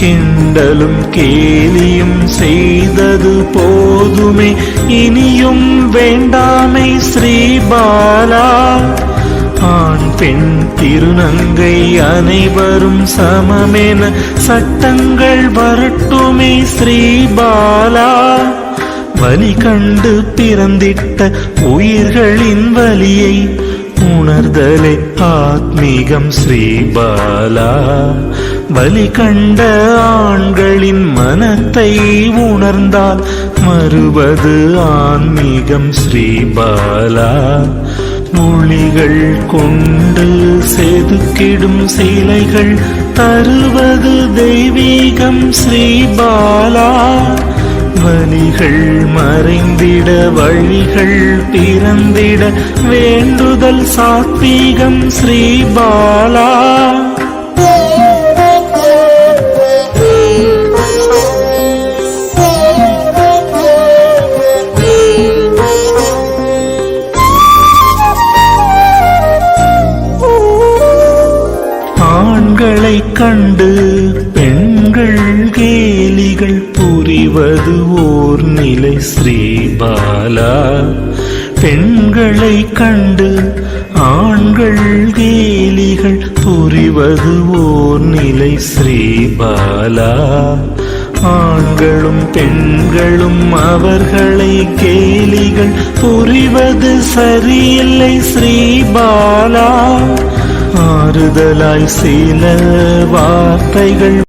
கிண்டலும் கேலியும் செய்தது போதுமே. இனியும் வேண்டாமை ஸ்ரீபாலா. ஆண் பெண் திருநங்கை அனைவரும் சமமென சட்டங்கள் வரட்டுமே ஸ்ரீபாலா. வலி கண்டு பிறந்திட்ட உயிர்களின் வலியை உணர்தலே ஆத்மீகம் ஸ்ரீபாலா வலி கண்ட ஆண்களின் மனத்தை உணர்ந்தால் மறுவது ஆன்மீகம் ஸ்ரீபாலா மொழிகள் கொண்டு செதுக்கிடும் சிலைகள் தருவது தெய்வீகம் ஸ்ரீபாலா வலிகள் மறைந்திட வழிகள் பிறந்திட வேண்டுதல் சாத்வீகம் ஸ்ரீபாலா ஆண்களை கண்டு பெண்கள் செய்வது ஓர் நிலை ஸ்ரீபாலா பெண்களை கண்டு ஆண்கள் கேலிகள் புரிவது ஓர் நிலை ஸ்ரீபாலா ஆண்களும் பெண்களும் அவர்களை கேலிகள் புரிவது சரியில்லை ஸ்ரீபாலா ஆறுதலாய் சில வார்த்தைகள்